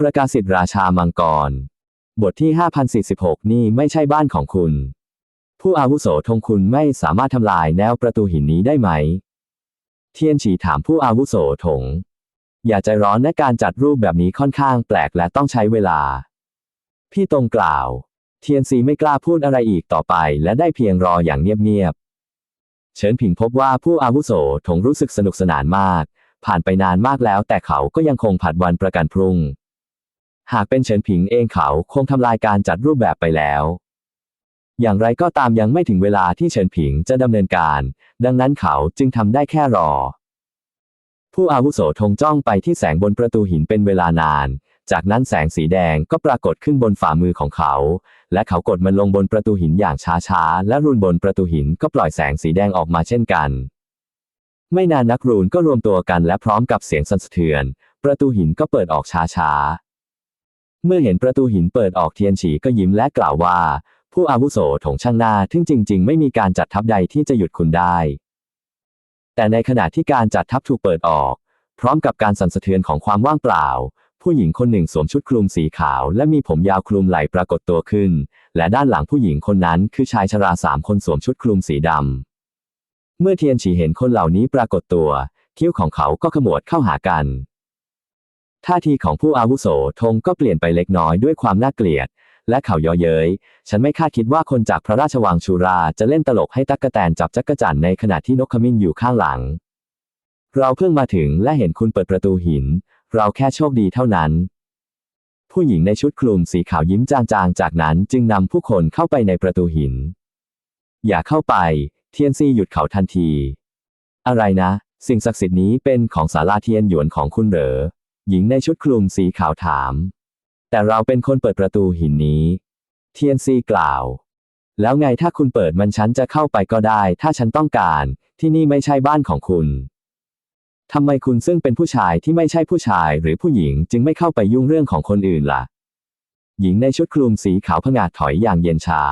ประกาศสิทธิราชามังกร บทที่ 5046 นี่ไม่ใช่บ้านของคุณ ผู้อาวุโสทงคุณไม่สามารถทำลายแนวประตูหินนี้ได้ไหม เทียนฉีถามผู้อาวุโสถงอย่าใจร้อนนะการจัดรูปแบบนี้ค่อนข้างแปลกและต้องใช้เวลา พี่ตรงกล่าว เทียนซีไม่กล้าพูดอะไรอีกต่อไป และได้เพียงรออย่างเงียบๆ เฉินผิงพบว่าผู้อาวุโสถงรู้สึกสนุกสนานมาก ผ่านไปนานมากแล้วแต่เขาก็ยังคงผัดวันประกันพรุ่ง หากเป็นเฉินผิงเองเขาคงทำลายการจัดรูปแบบไปแล้ว อย่างไรก็ตามยังไม่ถึงเวลาที่เฉินผิงจะดำเนินการ ดังนั้นเขาจึงทำได้แค่รอ ผู้อาวุโสธงจ้องไปที่แสงบนประตูหินเป็นเวลานาน จากนั้นแสงสีแดงก็ปรากฏขึ้นบนฝ่ามือของเขา และเขากดมันลงบนประตูหินอย่างช้าๆ และรูนบนประตูหินก็ปล่อยแสงสีแดงออกมาเช่นกันไม่นานนักรูนก็รวมตัวกันและพร้อมกับเสียงสั่นสะเทือน ประตูหินก็เปิดออกช้าๆ เมื่อเห็นประตูหินเปิดออกเทียนฉีก็ยิ้มและกล่าวว่า ผู้อาวุโสถงช่างหน้าทึ่งจริง ๆ ไม่มีการจัดทัพใดที่จะหยุดคุณได้ แต่ในขณะที่การจัดทัพถูกเปิดออก พร้อมกับการสั่นสะเทือนของความว่างเปล่า ผู้หญิงคนหนึ่งสวมชุดคลุมสีขาว และมีผมยาวคลุมไหล่ปรากฏตัวขึ้น และด้านหลังผู้หญิงคนนั้นคือชายชราสามคนสวมชุดคลุมสีดำเมื่อเทียนฉีเห็นคนเหล่านี้ปรากฏตัวคิ้วของเขาก็ขมวดเข้าหากัน ท่าทีของผู้อาวุโสธงก็เปลี่ยนไปเล็กน้อยด้วยความน่าเกลียด และเขาย่อเย้ย ฉันไม่คาดคิดว่าคนจากพระราชวังชูราจะเล่นตลกให้ตั๊กแตนจับจักรจั่นในขณะที่นกขมิ้นอยู่ข้างหลัง เราเพิ่งมาถึงและเห็นคุณเปิดประตูหิน เราแค่โชคดีเท่านั้น ผู้หญิงในชุดคลุมสีขาวยิ้มจางๆ จากนั้นจึงนำผู้คนเข้าไปในประตูหิน อย่าเข้าไป เทียนซีหยุดเขาทันที อะไรนะ สิ่งศักดิ์สิทธิ์นี้เป็นของศาลาเทียนหยวนของคุณเหรอ หญิงในชุดคลุมสีขาวถาม แต่เราเป็นคนเปิดประตูหินนี้ เทียนซีกล่าว แล้วไงถ้าคุณเปิดมันฉันจะเข้าไปก็ได้ ถ้าฉันต้องการ ที่นี่ไม่ใช่บ้านของคุณทำไมคุณซึ่งเป็นผู้ชายที่ไม่ใช่ผู้ชายหรือผู้หญิงจึงไม่เข้าไปยุ่งเรื่องของคนอื่นล่ะ หญิงในชุดคลุมสีขาวผงาดถอยอย่างเย็นชา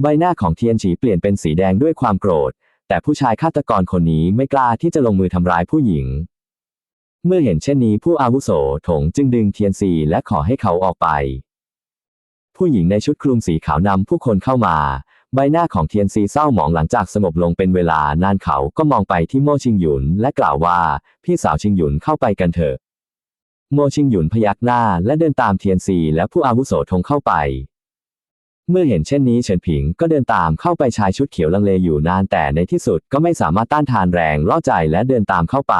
ใบหน้าของเทียนฉีเปลี่ยนเป็นสีแดงด้วยความโกรธ แต่ผู้ชายฆาตกรคนนี้ไม่กล้าที่จะลงมือทำร้ายผู้หญิง เมื่อเห็นเช่นนี้ผู้อาวุโสถงจึงดึงเทียนซีและขอให้เขาออกไป ผู้หญิงในชุดคลุมสีขาวนำผู้คนเข้ามา ใบหน้าของเทียนซีเศร้าหมองหลังจากสงบลงเป็นเวลานานเขาก็มองไปที่โมชิงหยุนและกล่าวว่า พี่สาวชิงหยุนเข้าไปกันเถอะ โมชิงหยุนพยักหน้าและเดินตามเทียนซีและผู้อาวุโสทงเข้าไปเมื่อเห็นเช่นนี้เฉินผิงก็เดินตามเข้าไปชายชุดเขียวลังเลอยู่นานแต่ในที่สุดก็ไม่สามารถต้านทานแรงล่อใจและเดินตามเข้าไป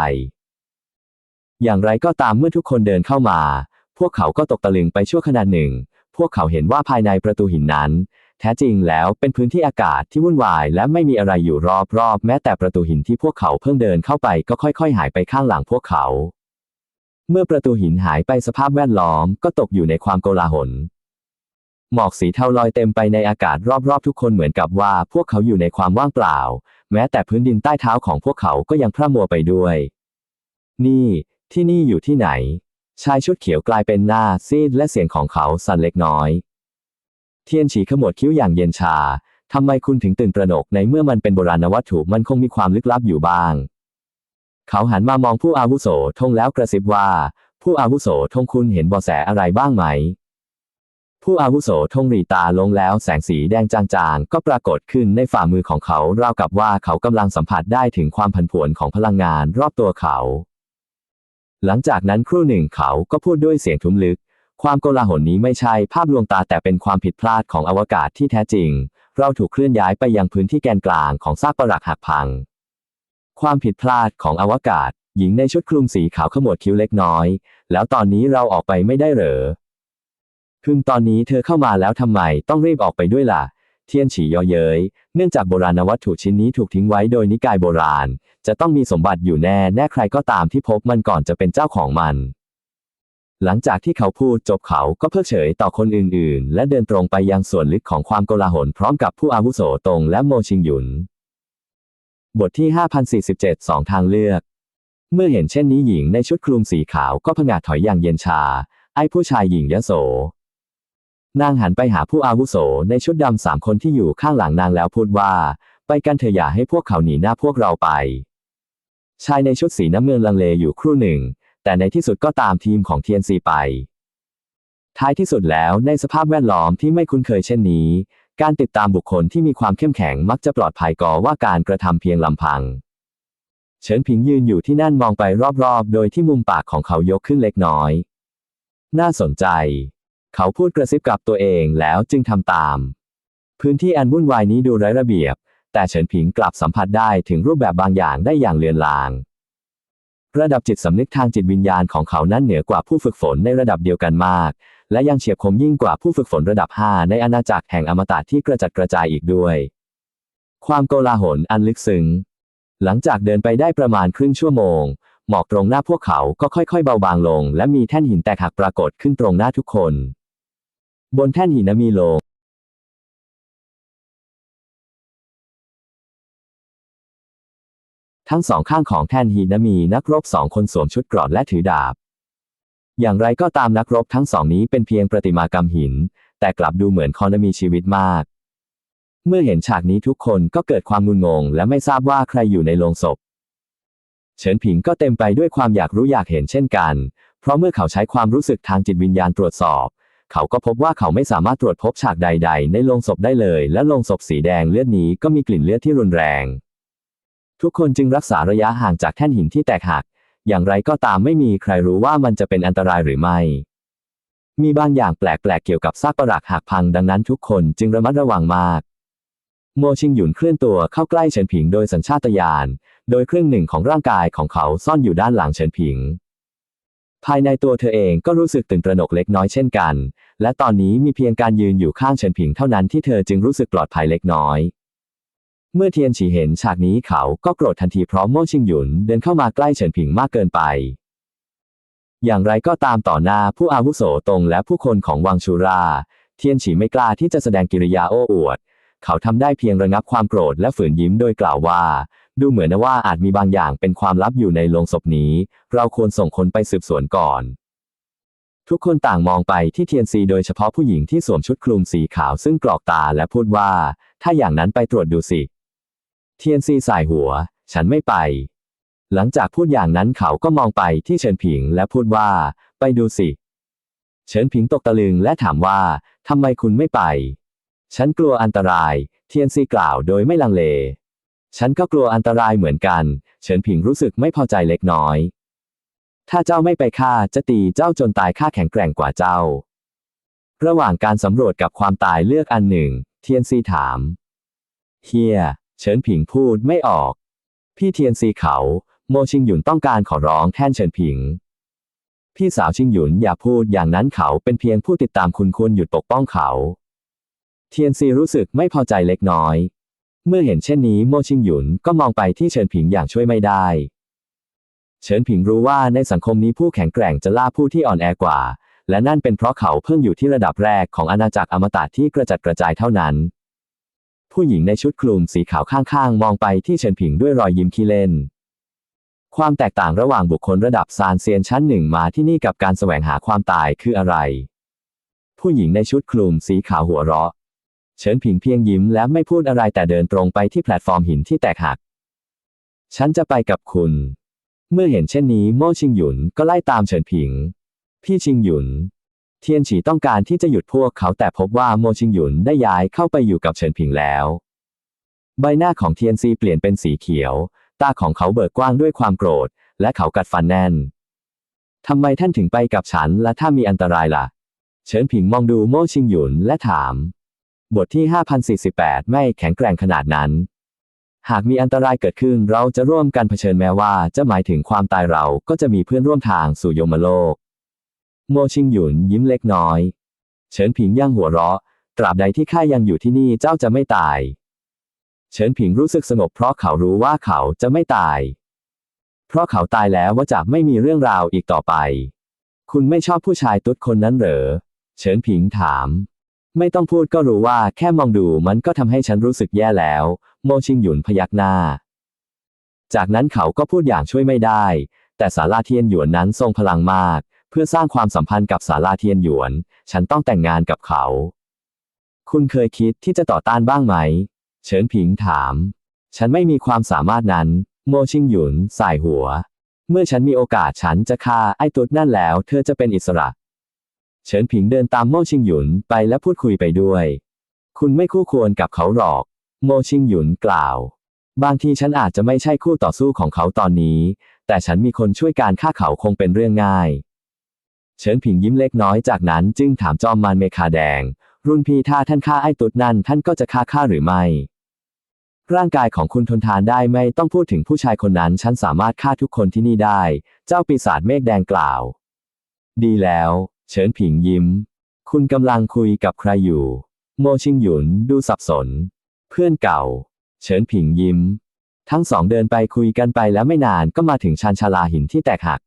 อย่างไรก็ตามเมื่อทุกคนเดินเข้ามา พวกเขาก็ตกตะลึงไปชั่วขณะหนึ่ง พวกเขาเห็นว่าภายในประตูหินนั้น แท้จริงแล้วเป็นพื้นที่อากาศที่วุ่นวาย และไม่มีอะไรอยู่รอบๆ แม้แต่ประตูหินที่พวกเขาเพิ่งเดินเข้าไปก็ค่อยๆ หายไปข้างหลังพวกเขา เมื่อประตูหินหายไปสภาพแวดล้อมก็ตกอยู่ในความโกลาหล หมอกสีเทาลอยเต็มไปในอากาศรอบๆ ทุกคนเหมือนกับว่าพวกเขาอยู่ในความว่างเปล่า แม้แต่พื้นดินใต้เท้าของพวกเขาก็ยังพร่ามัวไปด้วย นี่ ที่นี่อยู่ที่ไหน ชายชุดเขียวกลายเป็นหน้าซีดและเสียงของเขาสั่นเล็กน้อย เทียนฉีขมวดคิ้วอย่างเย็นชา ทำไมคุณถึงตื่นตระหนกในเมื่อมันเป็นโบราณวัตถุมันคงมีความลึกลับอยู่บ้าง เขาหันมามองผู้อาวุโสทงแล้วกระซิบว่า ผู้อาวุโสทงคุณเห็นเบาแสอะไรบ้างไหม ผู้อาวุโสทงรีตาลงแล้วแสงสีแดงจางๆ ก็ปรากฏขึ้นในฝ่ามือของเขาราวกับว่าเขากำลังสัมผัสได้ถึงความผันผวนของพลังงานรอบตัวเขา หลังจากนั้นครู่หนึ่งเขาก็พูดด้วยเสียงทุ้มลึก ความโกลาหลนี้ไม่ใช่ภาพลวงตาแต่เป็นความผิดพลาดของอวกาศที่แท้จริง เราถูกเคลื่อนย้ายไปยังพื้นที่แกนกลางของซากปรักหักพัง ความผิดพลาดของอวกาศ หญิงในชุดคลุมสีขาวขมวดคิ้วเล็กน้อย แล้วตอนนี้เราออกไปไม่ได้เหรอพึงตอนนี้เธอเข้ามาแล้วทำไมต้องรีบออกไปด้วยล่ะ เทียนฉีย่อเย้ยเนื่องจากโบราณวัตถุชิ้นนี้ถูกทิ้งไว้โดยนิกายโบราณ จะต้องมีสมบัติอยู่แน่แน่ใครก็ตามที่พบมันก่อนจะเป็นเจ้าของมัน หลังจากที่เขาพูดจบเขาก็เพิกเฉยต่อคนอื่นๆ และเดินตรงไปยังส่วนลึกของความโกลาหลพร้อมกับผู้อาวุโสตรงและโมชิงหยุน บทที่ 5047สองทางเลือก เมื่อเห็นเช่นนี้หญิงในชุดคลุมสีขาวก็ผงาดถอยอย่างเย็นชา ไอ้ผู้ชายหญิงยโส นางหันไปหาผู้อาวุโสในชุดดำสามคนที่อยู่ข้างหลังนางแล้วพูดว่า ไปกันเถอะอย่าให้พวกเขาหนีหน้าพวกเราไป ชายในชุดสีน้ำเงินลังเลอยู่ครู่หนึ่ง แต่ในที่สุดก็ตามทีมของเทียนซีไป ท้ายที่สุดแล้วในสภาพแวดล้อมที่ไม่คุ้นเคยเช่นนี้ การติดตามบุคคลที่มีความเข้มแข็งมักจะปลอดภัยกว่าว่าการกระทำเพียงลำพัง เฉินผิงยืนอยู่ที่นั่นมองไปรอบๆ โดยที่มุมปากของเขายกขึ้นเล็กน้อย น่าสนใจ เขาพูดกระซิบกับตัวเองแล้วจึงทำตาม พื้นที่อันวุ่นวายนี้ดูไร้ระเบียบ แต่เฉินผิงกลับสัมผัสได้ถึงรูปแบบบางอย่างได้อย่างเลือนลาง ระดับจิตสำนึกทางจิตวิญญาณของเขานั้นเหนือกว่าผู้ฝึกฝนในระดับเดียวกันมาก และยังเฉียบคมยิ่งกว่าผู้ฝึกฝนระดับ 5 ในอาณาจักรแห่งอมตะที่กระจัดกระจายอีกด้วย ความโกลาหลอันลึกซึ้งหลังจากเดินไปได้ประมาณครึ่งชั่วโมง หมอกตรงหน้าพวกเขาก็ค่อยๆเบาบางลง และมีแท่นหินแตกหักปรากฏขึ้นตรงหน้าทุกคน บนแท่นหินมีโลงทั้งสองข้างของแท่นหินมีนักรบสองคนสวมชุดเกราะและถือดาบ อย่างไรก็ตามนักรบทั้งสองนี้เป็นเพียงประติมากรรมหิน แต่กลับดูเหมือนคอนมีชีวิตมาก เมื่อเห็นฉากนี้ทุกคนก็เกิดความงุนงง และไม่ทราบว่าใครอยู่ในโลงศพ เฉินผิงก็เต็มไปด้วยความอยากรู้อยากเห็นเช่นกัน เพราะเมื่อเขาใช้ความรู้สึกทางจิตวิญญาณตรวจสอบ เขาก็พบว่าเขาไม่สามารถตรวจพบฉากใด ๆ ในโลงศพได้เลย และโลงศพสีแดงเลือดนี้ก็มีกลิ่นเลือดที่รุนแรง ทุกคนจึงรักษาระยะห่างจากแท่นหินที่แตกหัก อย่างไรก็ตามไม่มีใครรู้ว่ามันจะเป็นอันตรายหรือไม่ มีบางอย่างแปลกๆเกี่ยวกับซากปรักหักพังดังนั้นทุกคนจึงระมัดระวังมาก โมชิงหยุนเคลื่อนตัวเข้าใกล้เฉินผิงโดยสัญชาตญาณโดยครึ่งหนึ่งของร่างกายของเขาซ่อนอยู่ด้านหลังเฉินผิง ภายในตัวเธอเองก็รู้สึกตื่นตระหนกเล็กน้อยเช่นกัน และตอนนี้มีเพียงการยืนอยู่ข้างเฉินผิงเท่านั้นที่เธอจึงรู้สึกปลอดภัยเล็กน้อย เมื่อเทียนฉีเห็นฉากนี้เขาก็โกรธทันทีเพราะโม่ชิงหยุนเดินเข้ามาใกล้เฉินผิงมากเกินไป อย่างไรก็ตามต่อหน้าผู้อาวุโสตรงและผู้คนของวังชูรา เทียนฉีไม่กล้าที่จะแสดงกิริยาโอ้อวด เขาทำได้เพียงระงับความโกรธและฝืนยิ้มโดยกล่าวว่า ดูเหมือนนะว่าอาจมีบางอย่างเป็นความลับอยู่ในโลงศพนี้ เราควรส่งคนไปสืบสวนก่อน ทุกคนต่างมองไปที่เทียนซีโดยเฉพาะผู้หญิงที่สวมชุดคลุมสีขาวซึ่งกรอกตาและพูดว่า ถ้าอย่างนั้นไปตรวจดูสิ เทียนซีสายหัว ฉันไม่ไป หลังจากพูดอย่างนั้นเขาก็มองไปที่เฉินผิงและพูดว่า ไปดูสิ เฉินผิงตกตะลึงและถามว่าทำไมคุณไม่ไป ฉันกลัวอันตราย เทียนซีกล่าวโดยไม่ลังเล ฉันก็กลัวอันตรายเหมือนกัน เฉินผิงรู้สึกไม่พอใจเล็กน้อย ถ้าเจ้าไม่ไปฆ่าจะตีเจ้าจนตายข้าแข็งแกร่งกว่าเจ้า ระหว่างการสำรวจกับความตายเลือกอันหนึ่ง เทียนซีถาม เฮีย เฉินผิงพูดไม่ออก พี่เทียนซีเขา โมชิงหยุนต้องการขอร้องแทนเฉินผิง พี่สาวชิงหยุนอย่าพูดอย่างนั้นเขาเป็นเพียงผู้ติดตามคุณควรหยุดปกป้องเขา เทียนซีรู้สึกไม่พอใจเล็กน้อย เมื่อเห็นเช่นนี้โมชิงหยุนก็มองไปที่เฉินผิงอย่างช่วยไม่ได้ เฉินผิงรู้ว่าในสังคมนี้ผู้แข็งแกร่งจะล่าผู้ที่อ่อนแอกว่า และนั่นเป็นเพราะเขาเพิ่งอยู่ที่ระดับแรกของอาณาจักรอมตะที่กระจัดกระจายเท่านั้น ผู้หญิงในชุดคลุมสีขาวข้างๆ มองไปที่เฉินผิงด้วยรอยยิ้มขี้เล่น ความแตกต่างระหว่างบุคคลระดับซานเซียนชั้นหนึ่งมาที่นี่กับการแสวงหาความตายคืออะไร ผู้หญิงในชุดคลุมสีขาวหัวเราะ เฉินผิงเพียงยิ้มและไม่พูดอะไรแต่เดินตรงไปที่แพลตฟอร์มหินที่แตกหัก ฉันจะไปกับคุณ เมื่อเห็นเช่นนี้โม่ชิงหยุนก็ไล่ตามเฉินผิง พี่ชิงหยุน เทียนฉีต้องการที่จะหยุดพวกเขาแต่พบว่าโมชิงหยุนได้ย้ายเข้าไปอยู่กับเฉินผิงแล้ว ใบหน้าของเทียนซีเปลี่ยนเป็นสีเขียว ตาของเขาเบิกกว้างด้วยความโกรธ และเขากัดฟันแน่นทำไมท่านถึงไปกับฉันและถ้ามีอันตรายล่ะ เฉินผิงมองดูโม่ชิงหยุนและถาม บทที่ 5048 ไม่แข็งแกร่งขนาดนั้น หากมีอันตรายเกิดขึ้นเราจะร่วมกันเผชิญแม้ว่าจะหมายถึงความตายเราก็จะมีเพื่อนร่วมทางสู่ยมโลก โมชิงหยุนยิ้มเล็กน้อย เฉินผิงย่างหัวเราะ ตราบใดที่ข้ายังอยู่ที่นี่เจ้าจะไม่ตาย เฉินผิงรู้สึกสงบเพราะเขารู้ว่าเขาจะไม่ตาย เพราะเขาตายแล้วว่าจะไม่มีเรื่องราวอีกต่อไป คุณไม่ชอบผู้ชายตุ๊ดคนนั้นเหรอ เฉินผิงถาม ไม่ต้องพูดก็รู้ว่าแค่มองดูมันก็ทำให้ฉันรู้สึกแย่แล้ว โมชิงหยุนพยักหน้า จากนั้นเขาก็พูดอย่างช่วยไม่ได้ แต่สาลาเทียนหยวนนั้นทรงพลังมาก เพื่อสร้างความสัมพันธ์กับสาลาเทียนหยวน ฉันต้องแต่งงานกับเขา คุณเคยคิดที่จะต่อต้านบ้างไหม เฉินผิงถาม ฉันไม่มีความสามารถนั้น โมชิงหยุนสายหัว เมื่อฉันมีโอกาสฉันจะฆ่าไอ้ตุ๊ดนั่นแล้ว เธอจะเป็นอิสระ เฉินผิงเดินตามโมชิงหยุนไปและพูดคุยไปด้วย คุณไม่คู่ควรกับเขาหรอก โมชิงหยุนกล่าว บางทีฉันอาจจะไม่ใช่คู่ต่อสู้ของเขาตอนนี้ แต่ฉันมีคนช่วยการฆ่าเขาคงเป็นเรื่องง่าย เฉินผิงยิ้มเล็กน้อยจากนั้นจึงถามจอมมารเมคาแดง รุ่นพี่ถ้าท่านฆ่าไอ้ตุดนั่นท่านก็จะฆ่าข้าหรือไม่ ร่างกายของคุณทนทานได้ไม่ต้องพูดถึงผู้ชายคนนั้นฉันสามารถฆ่าทุกคนที่นี่ได้ เจ้าปีศาจเมฆแดงกล่าว ดีแล้ว เฉินผิงยิ้ม คุณกำลังคุยกับใครอยู่ โมชิงหยุนดูสับสน เพื่อนเก่า เฉินผิงยิ้ม ทั้งสองเดินไปคุยกันไปแล้วไม่นานก็มาถึงชานชาลาหินที่แตกหัก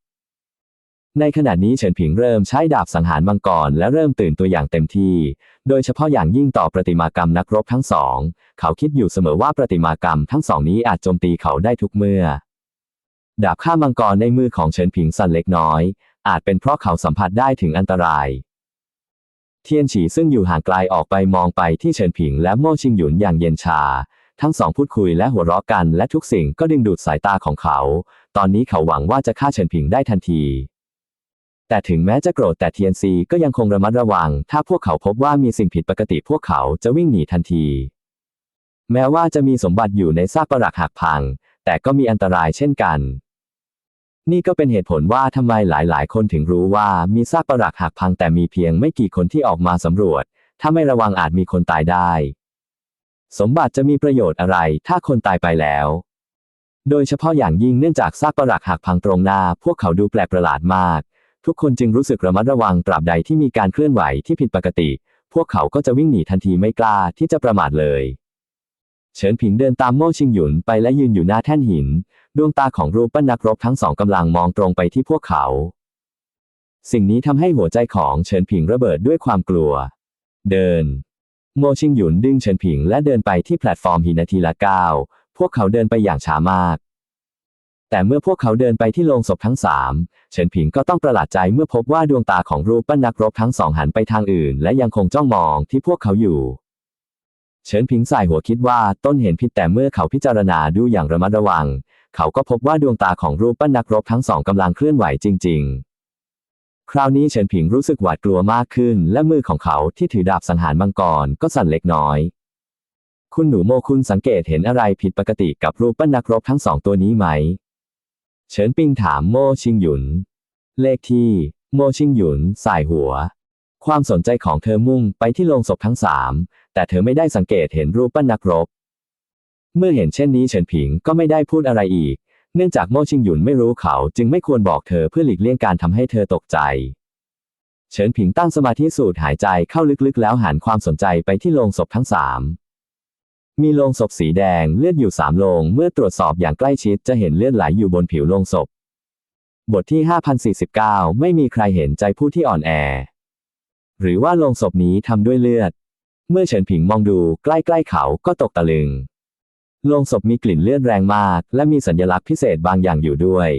ในขณะนี้เฉินผิงเริ่มใช้ดาบสังหารมังกรและเริ่มตื่นตัวอย่างเต็มที่ โดยเฉพาะอย่างยิ่งต่อประติมากรรมนักรบทั้งสอง เขาคิดอยู่เสมอว่าประติมากรรมทั้งสองนี้อาจโจมตีเขาได้ทุกเมื่อดาบฆ่ามังกรในมือของเฉินผิงสั่นเล็กน้อย อาจเป็นเพราะเขาสัมผัสได้ถึงอันตราย เทียนฉีซึ่งอยู่ห่างไกลออกไปมองไปที่เฉินผิงและโม่ชิงหยุนอย่างเย็นชา ทั้งสองพูดคุยและหัวเราะกันและทุกสิ่งก็ดึงดูดสายตาของเขา ตอนนี้เขาหวังว่าจะฆ่าเฉินผิงได้ทันที แต่ถึงแม้จะโกรธแต่เทียนซีก็ยังคงระมัดระวัง ถ้าพวกเขาพบว่ามีสิ่งผิดปกติพวกเขาจะวิ่งหนีทันที แม้ว่าจะมีสมบัติอยู่ในซากปรักหักพัง แต่ก็มีอันตรายเช่นกัน นี่ก็เป็นเหตุผลว่าทำไมหลายๆ คนถึงรู้ว่ามีซากปรักหักพังแต่มีเพียงไม่กี่คนที่ออกมาสำรวจ ถ้าไม่ระวังอาจมีคนตายได้ สมบัติจะมีประโยชน์อะไรถ้าคนตายไปแล้ว โดยเฉพาะอย่างยิ่งเนื่องจากซากปรักหักพังตรงหน้า พวกเขาดูแปลกประหลาดมาก ทุกคนจึงรู้สึกระมัดระวังตราบใดที่มีการเคลื่อนไหวที่ผิดปกติ พวกเขาก็จะวิ่งหนีทันทีไม่กล้าที่จะประมาทเลย เฉินผิงเดินตามโม่ชิงหยุนไปและยืนอยู่หน้าแท่นหิน ดวงตาของรูปปั้นนักรบทั้งสองกำลังมองตรงไปที่พวกเขา สิ่งนี้ทำให้หัวใจของเฉินผิงระเบิดด้วยความกลัว เดิน โมชิงหยุนดึงเฉินผิงและเดินไปที่แพลตฟอร์มหินนาทีละก้าวพวกเขาเดินไปอย่างช้ามาก แต่เมื่อพวกเขาเดินไปที่โลงศพทั้งสามเฉินผิงก็ต้องประหลาดใจเมื่อพบว่าดวงตาของรูปปั้นนักรบทั้งสองหันไปทางอื่น และยังคงจ้องมองที่พวกเขาอยู่ เฉินผิงสายหัวคิดว่าต้นเห็นผิดแต่เมื่อเขาพิจารณาดูอย่างระมัดระวัง เขาก็พบว่าดวงตาของรูปปั้นนักรบทั้งสองกำลังเคลื่อนไหวจริง ๆ คราวนี้เฉินผิงรู้สึกหวาดกลัวมากขึ้น และมือของเขาที่ถือดาบสังหารมังกรก็สั่นเล็กน้อย คุณหนูโมคุณสังเกตเห็นอะไรผิดปกติกับรูปปั้นนักรบทั้งสองตัวนี้ไหม เฉินปิงถามโมชิงหยุน เลขที่ โมชิงหยุนสายหัว ความสนใจของเธอมุ่งไปที่โลงศพทั้งสาม แต่เธอไม่ได้สังเกตเห็นรูปปั้นนักรบ เมื่อเห็นเช่นนี้เฉินผิงก็ไม่ได้พูดอะไรอีก เนื่องจากโมชิงหยุนไม่รู้เขาจึงไม่ควรบอกเธอเพื่อหลีกเลี่ยงการทำให้เธอตกใจ เฉินผิงตั้งสมาธิสูดหายใจเข้าลึกๆ แล้วหันความสนใจไปที่โลงศพทั้งสามมีโลงศพสีแดงเลือดอยู่สามโลง เมื่อตรวจสอบอย่างใกล้ชิดจะเห็นเลือดไหลอยู่บนผิวโลงศพ บทที่ 5049 ไม่มีใครเห็นใจผู้ที่อ่อนแอ หรือว่าโลงศพนี้ทำด้วยเลือด เมื่อเฉินผิงมองดูใกล้ๆเขาก็ตกตะลึงโลงศพมีกลิ่นเลือดแรงมาก และมีสัญลักษณ์พิเศษบางอย่างอยู่ด้วย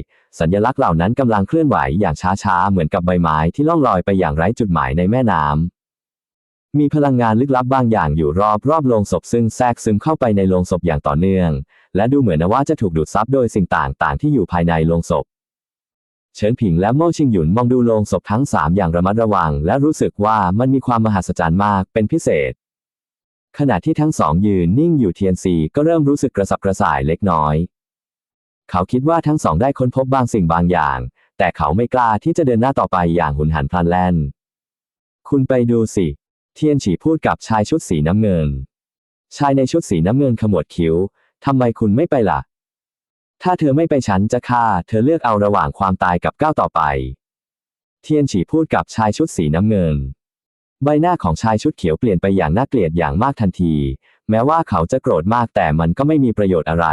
สัญลักษณ์เหล่านั้นกำลังเคลื่อนไหวอย่างช้าๆ เหมือนกับใบไม้ที่ล่องลอยไปอย่างไร้จุดหมายในแม่น้ำ มีพลังงานลึกลับบางอย่างอยู่รอบรอบโลงศพซึ่งแทรกซึมเข้าไปในโลงศพอย่างต่อเนื่อง และดูเหมือนว่าจะถูกดูดซับโดยสิ่งต่างๆ ที่อยู่ภายในโลงศพ เฉินผิงและโม่ชิงหยุนมองดูโลงศพทั้งสามอย่างระมัดระวัง และรู้สึกว่ามันมีความมหัศจรรย์มากเป็นพิเศษ ขณะที่ทั้งสองยืนนิ่งอยู่เทียนซีก็เริ่มรู้สึกกระสับกระส่ายเล็กน้อย เขาคิดว่าทั้งสองได้ค้นพบบางสิ่งบางอย่าง แต่เขาไม่กล้าที่จะเดินหน้าต่อไปอย่างหุนหันพลันแล่น คุณไปดูสิ เทียนฉีพูดกับชายชุดสีน้ำเงิน ชายในชุดสีน้ำเงินขมวดคิ้วทำไมคุณไม่ไปล่ะ ถ้าเธอไม่ไปฉันจะฆ่า เธอเลือกเอาระหว่างความตายกับก้าวต่อไป เทียนฉีพูดกับชายชุดสีน้ำเงิน ใบหน้าของชายชุดเขียวเปลี่ยนไปอย่างน่าเกลียดอย่างมากทันที แม้ว่าเขาจะโกรธมากแต่มันก็ไม่มีประโยชน์อะไร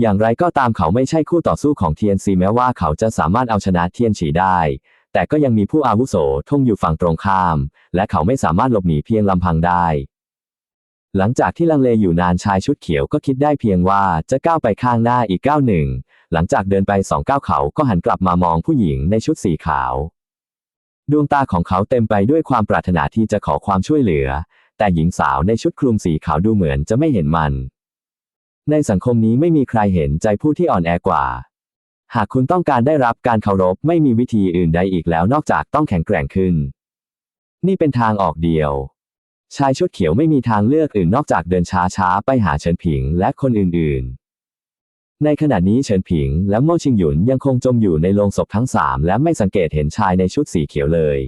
อย่างไรก็ตามเขาไม่ใช่คู่ต่อสู้ของเทียนซีแม้ว่าเขาจะสามารถเอาชนะเทียนฉีได้ แต่ก็ยังมีผู้อาวุโสท่งอยู่ฝั่งตรงข้าม และเขาไม่สามารถหลบหนีเพียงลำพังได้ หลังจากที่ลังเลอยู่นานชายชุดเขียวก็คิดได้เพียงว่าจะก้าวไปข้างหน้าอีกก้าวหนึ่ง หลังจากเดินไปสองก้าวเขาก็หันกลับมามองผู้หญิงในชุดสีขาว ดวงตาของเขาเต็มไปด้วยความปรารถนาที่จะขอความช่วยเหลือ แต่หญิงสาวในชุดคลุมสีขาวดูเหมือนจะไม่เห็นมัน ในสังคมนี้ไม่มีใครเห็นใจผู้ที่อ่อนแอกว่า หากคุณต้องการได้รับการเคารพไม่มีวิธีอื่นใดอีกแล้วนอกจากต้องแข็งแกร่งขึ้น นี่เป็นทางออกเดียว ชายชุดเขียวไม่มีทางเลือกอื่นนอกจากเดินช้าๆ ไปหาเฉินผิงและคนอื่นๆ ในขณะนี้เฉินผิงและโมชิงหยุนยังคงจมอยู่ในโลงศพทั้งสามและไม่สังเกตเห็นชายในชุดสีเขียวเลย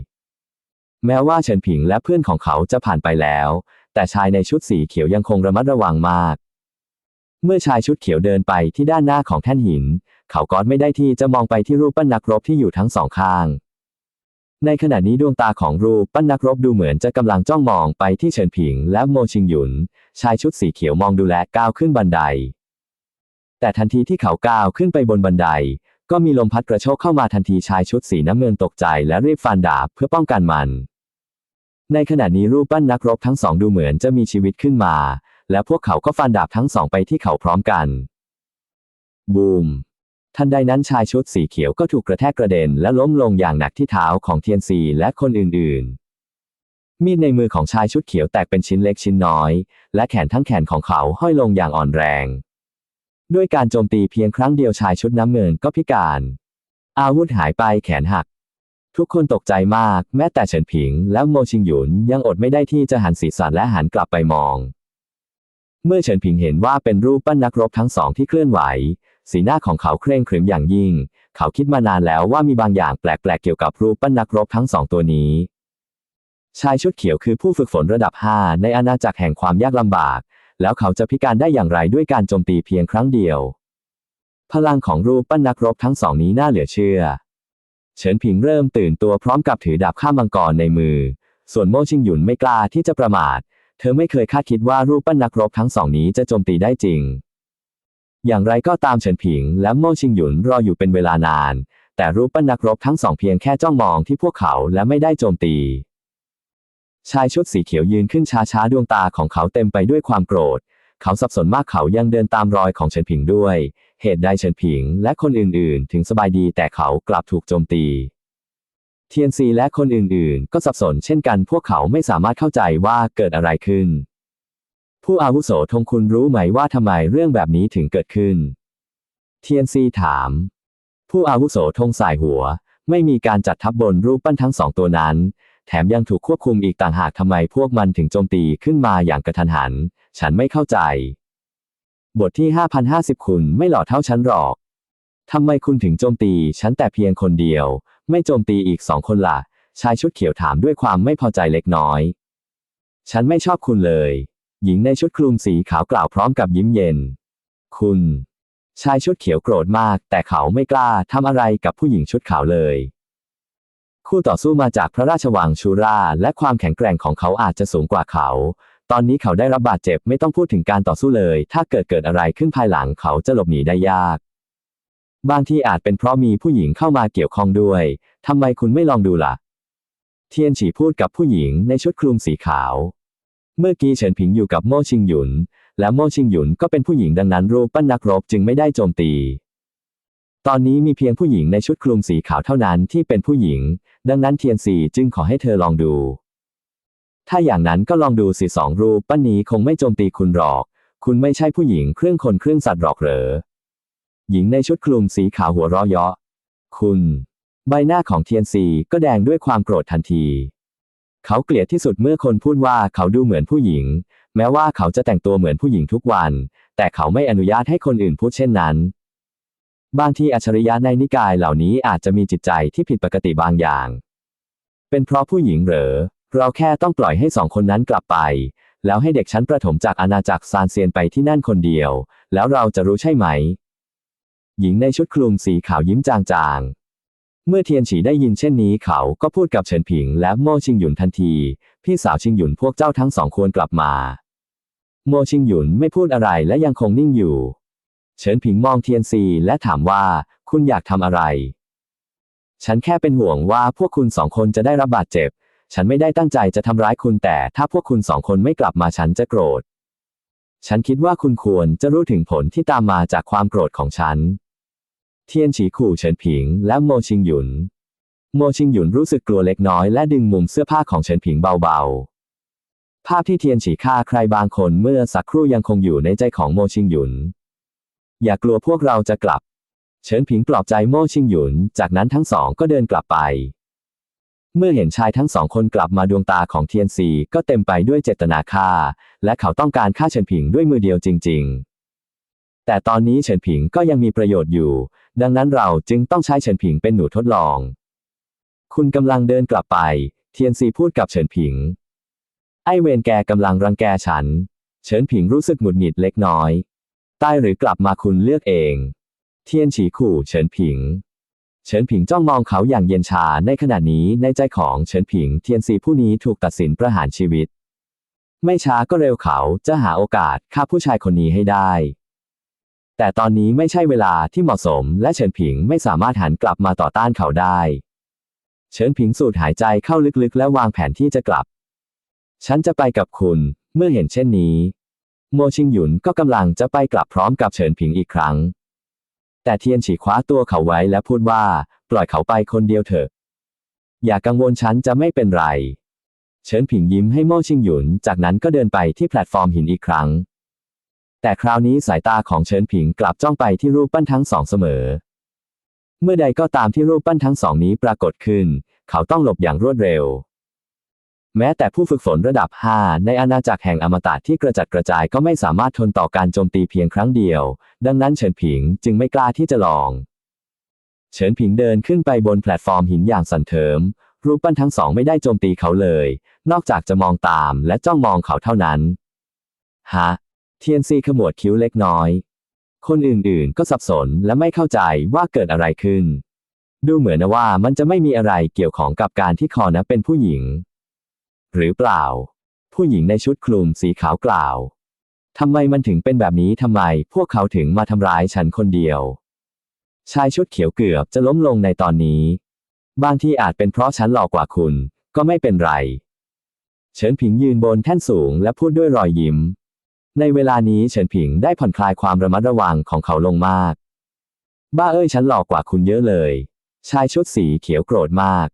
แม้ว่าเฉินผิงและเพื่อนของเขาจะผ่านไปแล้ว แต่ชายในชุดสีเขียวยังคงระมัดระวังมาก เมื่อชายชุดเขียวเดินไปที่ด้านหน้าของแท่นหิน เขาก็ไม่ได้ที่จะมองไปที่รูปปั้นนักรบที่อยู่ทั้งสองข้าง ในขณะนี้ดวงตาของรูปปั้นนักรบดูเหมือนจะกำลังจ้องมองไปที่เฉินผิงและโมชิงหยุน ชายชุดสีเขียวมองดูและก้าวขึ้นบันได แต่ทันทีที่เขาก้าวขึ้นไปบนบันได ก็มีลมพัดกระโชกเข้ามาทันทีชายชุดสีน้ำเงินตกใจและรีบฟันดาบเพื่อป้องกันมัน ในขณะนี้รูปปั้นนักรบทั้งสองดูเหมือนจะมีชีวิตขึ้นมา และพวกเขาก็ฟันดาบทั้งสองไปที่เขาพร้อมกัน บูม ทันใดนั้นชายชุดสีเขียวก็ถูกกระแทกกระเด็นและล้มลงอย่างหนักที่เท้าของเทียนซีและคนอื่นๆ มีดในมือของชายชุดเขียวแตกเป็นชิ้นเล็กชิ้นน้อย และแขนทั้งแขนของเขาห้อยลงอย่างอ่อนแรง ด้วยการโจมตีเพียงครั้งเดียวชายชุดน้ำเงินก็พิการ อาวุธหายไปแขนหัก ทุกคนตกใจมาก แม้แต่เฉินผิงและโมชิงหยุนยังอดไม่ได้ที่จะหันศีรษะและหันกลับไปมอง เมื่อเฉินผิงเห็นว่าเป็นรูปปั้นนักรบทั้งสองที่เคลื่อนไหว สีหน้าของเขาเคร่งขรึมอย่างยิ่ง เขาคิดมานานแล้วว่ามีบางอย่างแปลกๆเกี่ยวกับรูปปั้นนักรบทั้งสองตัวนี้ ชายชุดเขียวคือผู้ฝึกฝนระดับ 5 ในอาณาจักรแห่งความยากลำบาก แล้วเขาจะพิการได้อย่างไรด้วยการโจมตีเพียงครั้งเดียว พลังของรูปปั้นนักรบทั้งสองนี้น่าเหลือเชื่อ เฉินผิงเริ่มตื่นตัวพร้อมกับถือดาบข้ามมังกรในมือ ส่วนโมชิงหยุนไม่กล้าที่จะประมาท เธอไม่เคยคาดคิดว่ารูปปั้นนักรบทั้งสองนี้จะโจมตีได้จริง อย่างไรก็ตามเฉินผิงและโม่ชิงหยุนรออยู่เป็นเวลานาน แต่รูปปั้นนักรบทั้งสองเพียงแค่จ้องมองที่พวกเขาและไม่ได้โจมตี ชายชุดสีเขียวยืนขึ้นช้าๆดวงตาของเขาเต็มไปด้วยความโกรธ เขาสับสนมากเขายังเดินตามรอยของเฉินผิงด้วย เหตุใดเฉินผิงและคนอื่นๆ ถึงสบายดีแต่เขากลับถูกโจมตีเทียนซีและคนอื่นๆ ก็สับสนเช่นกันพวกเขาไม่สามารถเข้าใจว่าเกิดอะไรขึ้น ผู้อาวุโสทงคุณรู้ไหมว่าทำไมเรื่องแบบนี้ถึงเกิดขึ้น เทียนซีถาม ผู้อาวุโสทงสายหัว ไม่มีการจัดทัพบนรูปปั้นทั้งสองตัวนั้น แถมยังถูกควบคุมอีกต่างหากทำไมพวกมันถึงโจมตีขึ้นมาอย่างกระทันหัน ฉันไม่เข้าใจ บทที่ 5050 คุณไม่หล่อเท่าฉันหรอกทำไมคุณถึงโจมตีฉันแต่เพียงคนเดียว ไม่โจมตีอีกสองคนล่ะชายชุดเขียวถามด้วยความไม่พอใจเล็กน้อย ฉันไม่ชอบคุณเลย หญิงในชุดคลุมสีขาวกล่าวพร้อมกับยิ้มเย็น คุณ ชายชุดเขียวโกรธมาก แต่เขาไม่กล้าทำอะไรกับผู้หญิงชุดขาวเลย คู่ต่อสู้มาจากพระราชวังชูราและความแข็งแกร่งของเขาอาจจะสูงกว่าเขา ตอนนี้เขาได้รับบาดเจ็บไม่ต้องพูดถึงการต่อสู้เลย ถ้าเกิดเกิดอะไรขึ้นภายหลังเขาจะหลบหนีได้ยากบางที่อาจเป็นเพราะมีผู้หญิงเข้ามาเกี่ยวข้องด้วย ทำไมคุณไม่ลองดูล่ะ เทียนฉีพูดกับผู้หญิงในชุดคลุมสีขาว เมื่อกี้เฉินผิงอยู่กับโม่ชิงหยุน และโม่ชิงหยุนก็เป็นผู้หญิงดังนั้นรูปปั้นนักรบจึงไม่ได้โจมตี ตอนนี้มีเพียงผู้หญิงในชุดคลุมสีขาวเท่านั้นที่เป็นผู้หญิง ดังนั้นเทียนสีจึงขอให้เธอลองดู ถ้าอย่างนั้นก็ลองดูสิสองรูปปั้นนี้คงไม่โจมตีคุณหรอก คุณไม่ใช่ผู้หญิงเครื่องคนเครื่องสัตว์หรอกเหรอ หญิงในชุดคลุมสีขาวหัวเราะเยาะ คุณ ใบหน้าของเทียนซีก็แดงด้วยความโกรธทันที เขาเกลียดที่สุดเมื่อคนพูดว่าเขาดูเหมือนผู้หญิง แม้ว่าเขาจะแต่งตัวเหมือนผู้หญิงทุกวัน แต่เขาไม่อนุญาตให้คนอื่นพูดเช่นนั้น บางทีอัจฉริยะในนิกายเหล่านี้อาจจะมีจิตใจที่ผิดปกติบางอย่าง เป็นเพราะผู้หญิงเหรอ เราแค่ต้องปล่อยให้สองคนนั้นกลับไป แล้วให้เด็กชั้นประถมจากอาณาจักรซานเซียนไปที่นั่นคนเดียว แล้วเราจะรู้ใช่ไหม หญิงในชุดคลุมสีขาวยิ้มจางๆ เมื่อเทียนฉีได้ยินเช่นนี้เขาก็พูดกับเฉินผิงและโมชิงหยุนทันที พี่สาวชิงหยุนพวกเจ้าทั้งสองควรกลับมา โมชิงหยุนไม่พูดอะไรและยังคงนิ่งอยู่ เฉินผิงมองเทียนซีและถามว่าคุณอยากทำอะไร ฉันแค่เป็นห่วงว่าพวกคุณสองคนจะได้รับบาดเจ็บ ฉันไม่ได้ตั้งใจจะทำร้ายคุณแต่ถ้าพวกคุณสองคนไม่กลับมาฉันจะโกรธ ฉันคิดว่าคุณควรจะรู้ถึงผลที่ตามมาจากความโกรธของฉัน เทียนฉีขู่เฉินผิง และโมชิงหยุน โมชิงหยุนรู้สึกกลัวเล็กน้อยและดึงมุมเสื้อผ้าของเฉินผิงเบาๆ ภาพที่เทียนฉีฆ่าใครบางคนเมื่อสักครู่ยังคงอยู่ในใจของโมชิงหยุน อย่ากลัวพวกเราจะกลับ เฉินผิงปลอบใจโมชิงหยุน จากนั้นทั้งสองก็เดินกลับไป เมื่อเห็นชายทั้งสองคนกลับมาดวงตาของเทียนซีก็เต็มไปด้วยเจตนาฆ่า และเขาต้องการฆ่าเฉินผิงด้วยมือเดียวจริง ๆ แต่ตอนนี้เฉินผิงก็ยังมีประโยชน์อยู่ ดังนั้นเราจึงต้องใช้เฉินผิงเป็นหนูทดลอง คุณกำลังเดินกลับไป เทียนซีพูดกับเฉินผิง ไอเวนแกกำลังรังแกฉัน เฉินผิงรู้สึกหงุดหงิดเล็กน้อย ใต้หรือกลับมาคุณเลือกเอง เทียนฉีขู่เฉินผิง เฉินผิงจ้องมองเขาอย่างเย็นชาในขณะนี้ในใจของเฉินผิงเทียนซีผู้นี้ถูกตัดสินประหารชีวิต ไม่ช้าก็เร็วเขาจะหาโอกาสฆ่าผู้ชายคนนี้ให้ได้ แต่ตอนนี้ไม่ใช่เวลาที่เหมาะสม และเฉินผิงไม่สามารถหันกลับมาต่อต้านเขาได้ เฉินผิงสูดหายใจเข้าลึกๆ และวางแผนที่จะกลับ ฉันจะไปกับคุณ เมื่อเห็นเช่นนี้ โมชิงหยุนก็กำลังจะไปกลับพร้อมกับเฉินผิงอีกครั้ง แต่เทียนฉีคว้าตัวเขาไว้และพูดว่า ปล่อยเขาไปคนเดียวเถอะ อย่ากังวลฉันจะไม่เป็นไร เฉินผิงยิ้มให้โมชิงหยุน จากนั้นก็เดินไปที่แพลตฟอร์มหินอีกครั้ง แต่คราวนี้สายตาของเฉินผิงกลับจ้องไปที่รูปปั้นทั้งสองเสมอ เมื่อใดก็ตามที่รูปปั้นทั้งสองนี้ปรากฏขึ้น เขาต้องหลบอย่างรวดเร็ว แม้แต่ผู้ฝึกฝนระดับ 5 ในอาณาจักรแห่งอมตะที่กระจัดกระจายก็ไม่สามารถทนต่อการโจมตีเพียงครั้งเดียว ดังนั้นเฉินผิงจึงไม่กล้าที่จะลอง เฉินผิงเดินขึ้นไปบนแพลตฟอร์มหินอย่างสันเทิม รูปปั้นทั้งสองไม่ได้โจมตีเขาเลย นอกจากจะมองตามและจ้องมองเขาเท่านั้น ฮะ เทียนซีขมวดคิ้วเล็กน้อย คนอื่นๆ ก็สับสนและไม่เข้าใจว่าเกิดอะไรขึ้น ดูเหมือนนะว่ามันจะไม่มีอะไรเกี่ยวของกับการที่คอนะเป็นผู้หญิง หรือเปล่า ผู้หญิงในชุดคลุมสีขาวกล่าวทำไมมันถึงเป็นแบบนี้ทำไมพวกเขาถึงมาทำร้ายฉันคนเดียว ชายชุดเขียวเกือบจะล้มลงในตอนนี้ บางที่อาจเป็นเพราะฉันหลอกกว่าคุณ ก็ไม่เป็นไร เฉินผิงยืนบนแท่นสูงและพูดด้วยรอยยิ้ม ในเวลานี้เฉินผิงได้ผ่อนคลายความระมัดระวังของเขาลงมาก บ้าเอ้ยฉันหลอกกว่าคุณเยอะเลย ชายชุดสีเขียวโกรธมาก